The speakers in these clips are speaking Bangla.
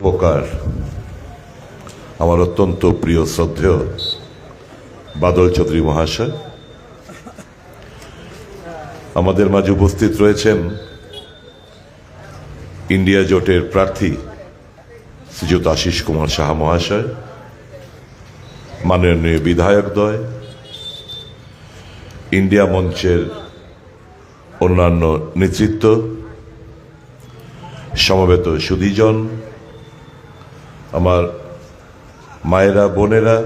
উপকার। আমার অত্যন্ত প্রিয় শ্রদ্ধেয় বাদল চৌধুরী মহাশয়। আমাদের মাঝে উপস্থিত রয়েছেন ইন্ডিয়া জোটের প্রার্থী শ্রীযুত আশিস কুমার সাহা মহাশয়, মাননীয় বিধায়কদ্বয় ইন্ডিয়া মঞ্চের অন্যান্য নেতৃত্ব, সমবেত সুধীজন আমার মায়েরা, বোনেরা,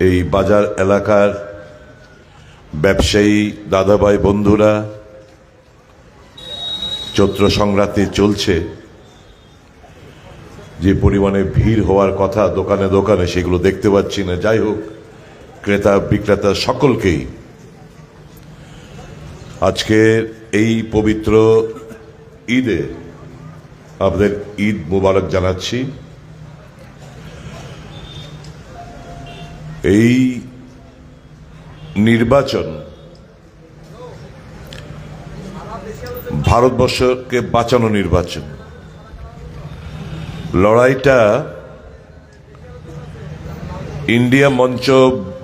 এই বাজার এলাকার ব্যবসায়ী দাদাভাই, বন্ধুরা, চৈত্র সংক্রান্তি চলছে। যে পরিমাণে ভিড় হওয়ার কথা দোকানে দোকানে সেগুলো দেখতে পাচ্ছি না। যাই হোক, ক্রেতা বিক্রেতা সকলকেই আজকে এই পবিত্র ঈদে আপনাদের ঈদ মুবারক জানাচ্ছি। এই নির্বাচন ভারতবর্ষকে বাঁচানো নির্বাচন। লড়াইটা ইন্ডিয়া মঞ্চ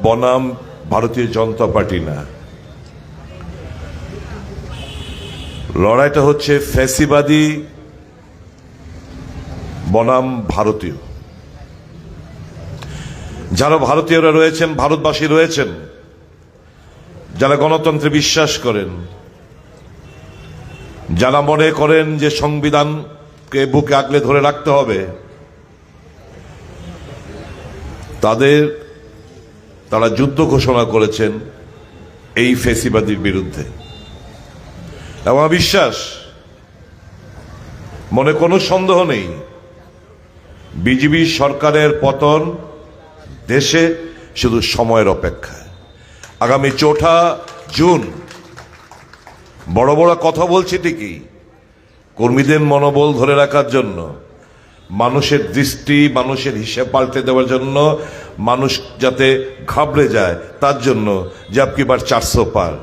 বনাম ভারতীয় জনতা পার্টি না। লড়াইটা হচ্ছে ফ্যাসিবাদী বনাম ভারতীয়। যারা ভারতীয়রা রয়েছেন, ভারতবাসী রয়েছেন, যারা গণতন্ত্রে বিশ্বাস করেন, যারা মনে করেন যে সংবিধানকে বুকে আগলে ধরে রাখতে হবে, তাদের, তারা যুদ্ধ ঘোষণা করেছেন এই ফেসিবাদীর বিরুদ্ধে। এবং বিশ্বাস, মনে কোনো সন্দেহ নেই বিজেপি সরকারের পতন দেশে শুধু সময়ের অপেক্ষা আগামী চৌঠা জুন, বড় বড় কথা বলছি ঠিকই, কর্মীদের মনোবল ধরে রাখার জন্য, মানুষের দৃষ্টি, মানুষের হিসেব পাল্টে দেওয়ার জন্য, মানুষ যাতে ঘাবড়ে যায়, তার জন্য যে আপকি বার চারশো পার।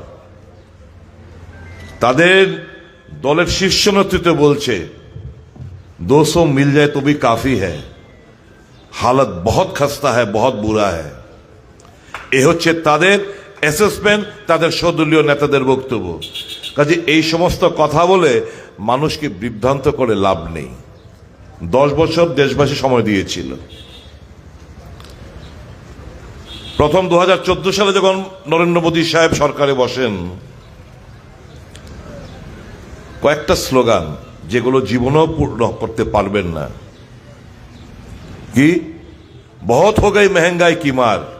তাদের দলের শীর্ষ নেতৃত্ব বলছে दो सौ मिल जाए तो भी काफी है হালত বহুত খাস্তা হ্যায় বহুত বুড়া হ্যায় এ হচ্ছে তাদের অ্যাসেসমেন্ট তাদের সদলীয় নেতাদের বক্তব্য কাজে এই সমস্ত কথা বলে মানুষকে বিভ্রান্ত করে লাভ নেই দশ বছর দেশবাসী সময় দিয়েছিল প্রথম দু সালে যখন নরেন্দ্র মোদী সাহেব সরকারে বসেন কয়েকটা স্লোগান যেগুলো জীবনও পূর্ণ করতে পারবেন না। কি? বহুত হো গই মেহেঙ্গাই কি মার?